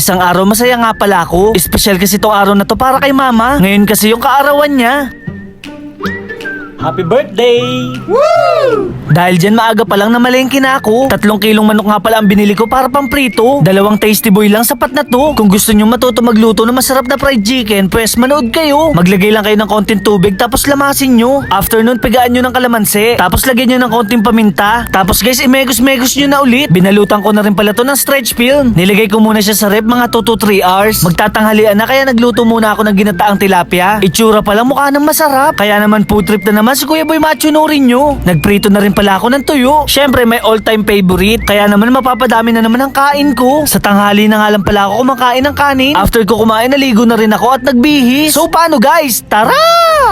Isang araw masaya nga pala ako. Espesyal kasi tong araw na to para kay mama. Ngayon kasi yung kaarawan niya. Happy birthday! Dahil dyan maaga pa lang namalengke na ako. Tatlong kilong manok nga pala ang binili ko para pang prito. Dalawang tasty boy lang sapat na to. Kung gusto nyo matuto magluto ng masarap na fried chicken, pwes manood kayo. Maglagay lang kayo ng konting tubig tapos lamasin nyo. After nun, pigaan nyo ng kalamansi. Tapos lagyan nyo ng konting paminta. Tapos guys, imegos-megos nyo na ulit. Binalutan ko na rin pala to ng stretch film. Nilagay ko muna siya sa rep mga 2 to 3 hours. Magtatanghalian na kaya nagluto muna ako ng ginataang tilapia. Itsura pa lang mukha nang masarap. Kaya naman food trip na naman si Kuya Boy Macho no rin nyo. Nagprito na rin pala ako ng tuyo. Syempre may all-time favorite. Kaya naman mapapadami na naman ang kain ko. Sa tanghali na nga lang pala ako kumakain ng kanin. After ko kumain, naligo na rin ako at nagbihis. So paano guys? Tara!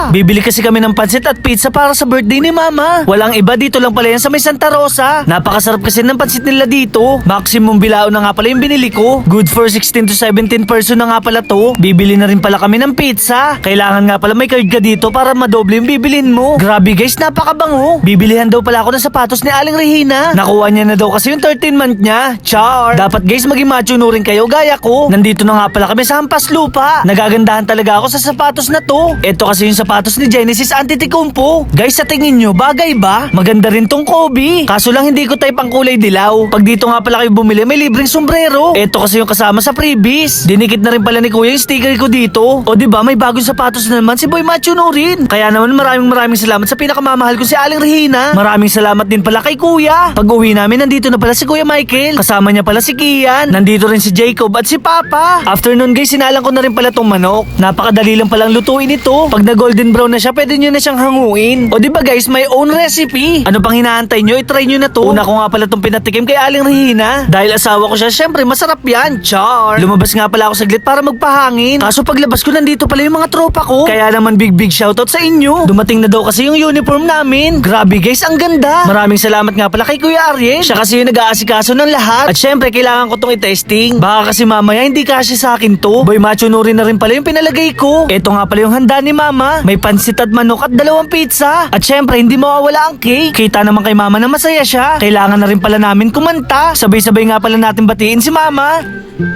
Bibili kasi kami ng pansit at pizza para sa birthday ni Mama. Walang iba dito lang pala yan sa may Santa Rosa. Napakasarap kasi ng pansit nila dito. Maximum bilao na nga pala yung binili ko. Good for 16 to 17 person na nga pala to. Bibili na rin pala kami ng pizza. Kailangan nga pala may card ka dito para madoble yung bibilin mo. Grabe guys, napakabango. Bibilihan daw pala ako ng sapatos ni Aling Regina. Nakuha niya na daw kasi yung 13 month niya. Char! Dapat guys, maging macho no rin kayo gaya ko. Nandito na nga pala kami sa Hampas Lupa. Nagagandahan talaga ako sa sapatos na to. Ito kasi yung sapatos ni Genesis Antetokounmpo. Guys, sa tingin nyo, bagay ba? Maganda rin tong Kobe. Kaso lang hindi ko type ang kulay dilaw. Pag dito nga pala kayo bumili, may libreng sombrero. Ito kasi yung kasama sa freebies. Dinikit na rin pala ni Kuya yung sticker ko dito. O di ba may bagong sapatos na naman si Boy Macho no rin. Kaya naman maraming maraming salamat sa pinakamamahal ko si Aling Regina. Maraming salamat din pala kay Kuya. Pag uwi namin, nandito na pala si Kuya Michael. Kasama niya pala si Kian. Nandito rin si Jacob at si Papa. After nun guys, sinalang ko na rin pala tong manok. Napakadali lang palang lutuin ito. Pag na golden brown na siya, pwede nyo na siyang hanguin. O di ba guys, may own recipe. Ano pang hinaantay nyo? I-try nyo na to. Una ko nga pala tong pinatikim kay Aling Regina. Dahil asawa ko siya, syempre masarap yan. Char. Lumabas nga pala ako saglit para magpahangin. Kaso paglabas ko, nandito pala yung mga tropa ko. Kaya naman big big shoutout sa inyo. Dumating na daw kasi yung uniform namin. Grabe guys, ang ganda. Maraming salamat nga pala kay Kuya Ariel. Siya kasi yung nag-aasikaso ng lahat. At syempre, kailangan ko tong i-testing. Baka kasi mamaya hindi kasi sa akin to. Boy macho no rin na rin pala yung pinalagay ko. Ito nga pala yung handa ni Mama. May pansit at manok at dalawang pizza. At syempre, hindi mawawala ang cake. Kita naman kay Mama na masaya siya. Kailangan na rin pala namin kumanta. Sabay-sabay nga pala natin batiin si Mama.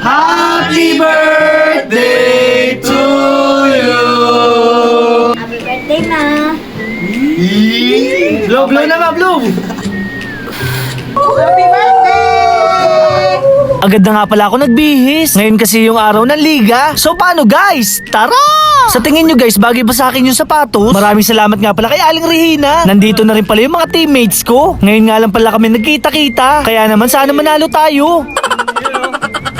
Happy birthday to Blow, blow na ma, blow! Happy birthday! Agad na nga pala ako nagbihis. Ngayon kasi yung araw ng liga. So paano guys? Tara! Sa tingin nyo guys, bagay ba sa akin yung sapatos? Maraming salamat nga pala kay Aling Regina. Nandito na rin pala yung mga teammates ko. Ngayon nga lang pala kami nagkita-kita. Kaya naman sana manalo tayo.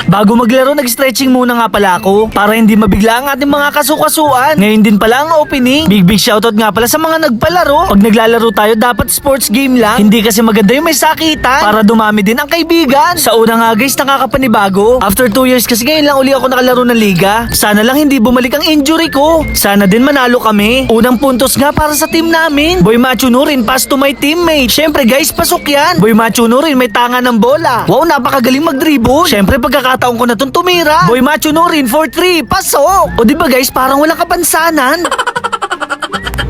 Bago maglaro, nag-stretching muna nga pala ako para hindi mabigla ang ating mga kasukasuan. Ngayon din pala ang opening. Big big shoutout nga pala sa mga nagpalaro. Pag naglalaro tayo, dapat sports game lang. Hindi kasi maganda yung may sakitan para dumami din ang kaibigan. Sa una nga guys, nakakapanibago. After 2 years kasi ngayon lang uli ako nakalaro ng liga. Sana lang hindi bumalik ang injury ko. Sana din manalo kami. Unang puntos nga para sa team namin. Boy Macho rin, pass to my teammate. Syempre guys, pasok yan. Boy Macho rin, may tanga ng bola. Wow, napakagaling mag-dribble. Syempre pagkakataon ko na tong tumira. Boy Macho rin, 4-3, pasok. O di ba guys, parang walang kapansanan.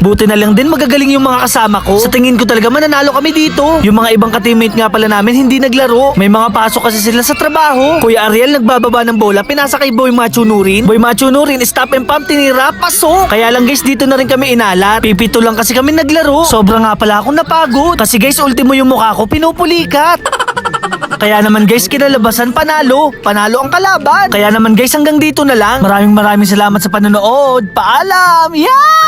Buti na lang din magagaling yung mga kasama ko. Sa tingin ko talaga mananalo kami dito. Yung mga ibang ka-teammate nga pala namin hindi naglaro. May mga pasok kasi sila sa trabaho. Kuya Ariel nagbababa ng bola, pinasa kay Boy Macho Nurin. Boy Macho Nurin, stop and pump, tinira, pasok. Kaya lang guys, dito na rin kami inalat. Pipito lang kasi kami naglaro. Sobra nga pala akong napagod. Kasi guys, ultimo yung mukha ko, pinupulikat. Kaya naman guys, kinalabasan panalo. Panalo ang kalaban. Kaya naman guys, hanggang dito na lang. Maraming maraming salamat sa panonood. Paalam! Yeah!